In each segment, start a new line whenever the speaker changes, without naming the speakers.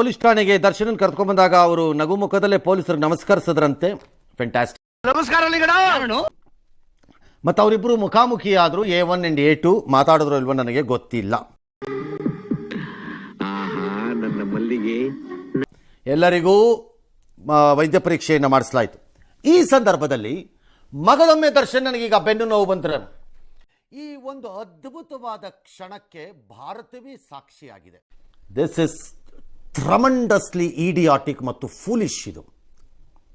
Police ಠಾಣೆಗೆ ದರ್ಶನ್ ಕರ್ಕೊಂಡ್ ಬಂದಾಗ ಅವರು ನಗು ಮುಖದಲ್ಲೇ ಪೊಲೀಸರು ನಮಸ್ಕರಿಸಿದ್ರಂತೆ. ಫೆಂಟಾಸ್ಟಿಕ್
ನಮಸ್ಕಾರ
ಮತ್ತು ಅವರಿಬ್ಬರು ಮುಖಾಮುಖಿ ಆದ್ರು A one and A two. ಮಾತಾಡಿದ್ರು ಇಲ್ವೋ ನನಗೆ ಗೊತ್ತಿಲ್ಲ.
ಆಹಾ ನನ್ನ ಮಲ್ಲಿಗೆ.
ಎಲ್ಲರಿಗೂ ವೈದ್ಯ ಪರೀಕ್ಷೆಯನ್ನು ಮಾಡಿಸಲಾಯಿತು. ಈ ಸಂದರ್ಭದಲ್ಲಿ ಮಗದೊಮ್ಮೆ ದರ್ಶನ್ ನನಗೀಗ ಬೆನ್ನು ನೋವು ಬಂದ್ರೆ ಈ ಒಂದು ಅದ್ಭುತವಾದ ಕ್ಷಣಕ್ಕೆ ಭಾರತವೇ ಸಾಕ್ಷಿಯಾಗಿದೆ. ದಿಸ್ ಇಸ್ ಟ್ರಮಂಡಸ್ಲಿ ಈಡಿಯಾಟಿಕ್ ಮತ್ತು ಫೂಲಿಶ್ ಇದು.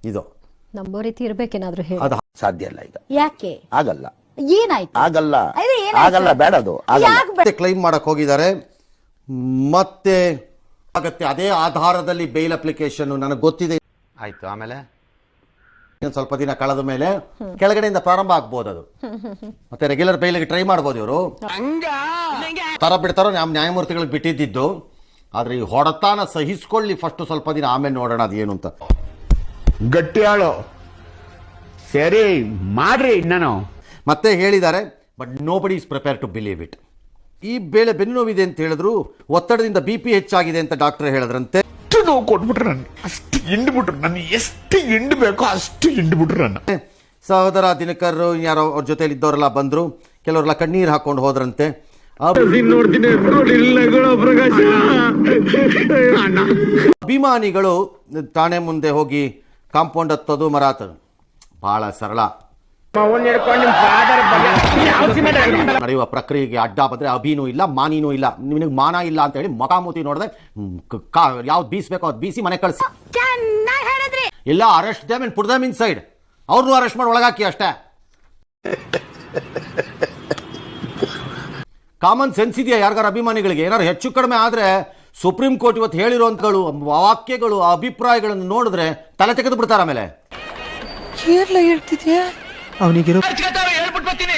ಇದು.
ನಂಬೋ ರೀತಿ ಇರ್ಬೇಕೇನಾದ್ರೂ ಹೇಳಿ.
ಅದು
ಸಾಧ್ಯ ಇಲ್ಲ ಈಗ.
ಯಾಕೆ?
ಆಗಲ್ಲ.
ಏನಾಯ್ತು?
ಆಗಲ್ಲ.
ಅದೇ ಏನಾಯ್ತು?
ಆಗಲ್ಲ ಬೇಡ ಅದು ಆಗಲ್ಲ.
ಯಾಕೆ
ಕ್ಲೈಮ್ ಮಾಡಕ್ ಹೋಗಿದ್ದಾರೆ. ಮತ್ತೆ ಆಗತ್ತೆ. ಅದೇ ಆಧಾರದಲ್ಲಿ ಬೇಲ್ ಅಪ್ಲಿಕೇಶನ್ ನನಗೆ ಗೊತ್ತಿದೆ. ಆಯ್ತು ಆಮೇಲೆ? ಇನ್ನೊಂದು ಸ್ವಲ್ಪ ದಿನ ಕಳೆದ ಮೇಲೆ ಕೆಳಗಡೆಯಿಂದ ಪ್ರಾರಂಭ ಆಗ್ಬೋದು ಅದು. ಮತ್ತೆ ರೆಗ್ಯುಲರ್ ಬೇಲಿಗೆ ಟ್ರೈ ಮಾಡ್ಬೋದು ಇವರು. ತರ ಬಿಡ್ತಾರೋ ನಮ್ಮ ನ್ಯಾಯಮೂರ್ತಿಗಳಿಗೆ ಬಿಟ್ಟಿದ್ದು. ಆದ್ರೆ ಈ ಹೊಡೆತಾನ ಸಹಿಸ್ಕೊಳ್ಳಿ ಫಸ್ಟ್ ಸ್ವಲ್ಪ ದಿನ ಆಮೇಲೆ ನೋಡೋಣ ಅದೇನು ಅಂತ.
ಗಟ್ಟಿಯಾಳು. ಸರಿ ಮಾಡ್ರಿ ನಾನು
ಮತ್ತೆ ಹೇಳಿದ್ದಾರೆ but nobody is prepare to believe it ಈ ಬೇಳೆ ಬೆನ್ನು ನೋವಿದೆ ಅಂತ ಹೇಳಿದ್ರು ಒತ್ತಡದಿಂದ ಬಿ ಪಿ ಹೆಚ್ಚಾಗಿದೆ ಅಂತ ಡಾಕ್ಟರ್ ಹೇಳಿದ್ರಂತೆ.
ಅಷ್ಟು ನೋವು ಕೊಟ್ಬಿಟ್ರು ನಾನು ಅಷ್ಟು ಹಿಂಡ್ಬಿಟ್ರು. ನಾನು ಎಷ್ಟು ಹಿಂಡು ಬೇಕೋ ಅಷ್ಟು ಹಿಂಡ್ಬಿಟ್ರು ನನ್ನ
ಸಹೋದರ ದಿನಕರ್ ಯಾರೋ ಅವ್ರ ಜೊತೆಲಿ ಇದ್ದವರೆಲ್ಲ ಬಂದರು ಕೆಲವರೆಲ್ಲ ಕಣ್ಣೀರು ಹಾಕೊಂಡು ಹೋದ್ರಂತೆ. ಅಭಿಮಾನಿಗಳು ತಾಣೇ ಮುಂದೆ ಹೋಗಿ ಕಾಂಪೌಂಡ್ ಹತ್ತೋದು ಮರಾತ ಬಹಳ ಸರಳ. ನಡೆಯುವ ಪ್ರಕ್ರಿಯೆಗೆ ಅಡ್ಡ ಬಂದ್ರೆ ಅಭಿನೂ ಇಲ್ಲ ಮಾನಿನೂ ಇಲ್ಲ. ನಿನಗೆ ಮಾನ ಇಲ್ಲ ಅಂತ ಹೇಳಿ ಮಕಾಮೂತಿ ನೋಡಿದ್ರೆ ಯಾವ್ದು ಬೀಸ್ಬೇಕೋ ಅದು ಬೀಸಿ ಮನೆ ಕಳಿಸಿ. ಇಲ್ಲ arrest them and put them inside ಅವ್ರನ್ನೂ ಅರೆಸ್ಟ್ ಮಾಡಿ ಒಳಗಾಕಿ ಅಷ್ಟೇ. ಕಾಮನ್ ಸೆನ್ಸ್ ಇದೆಯಾ ಯಾರಿಗಾರ ಅಭಿಮಾನಿಗಳಿಗೆ? ಏನಾದ್ರು ಹೆಚ್ಚು ಕಡಿಮೆ ಆದ್ರೆ ಸುಪ್ರೀಂ ಕೋರ್ಟ್ ಇವತ್ತು ಹೇಳಿರುವಂಥಗಳು ವಾಕ್ಯಗಳು ಅಭಿಪ್ರಾಯಗಳನ್ನು ನೋಡಿದ್ರೆ ತಲೆ ತೆಗೆದು ಬಿಡ್ತಾರೆ ಆಮೇಲೆ.
ಹೇಳ್ಬಿಟ್ಟು ಬರ್ತೀನಿ.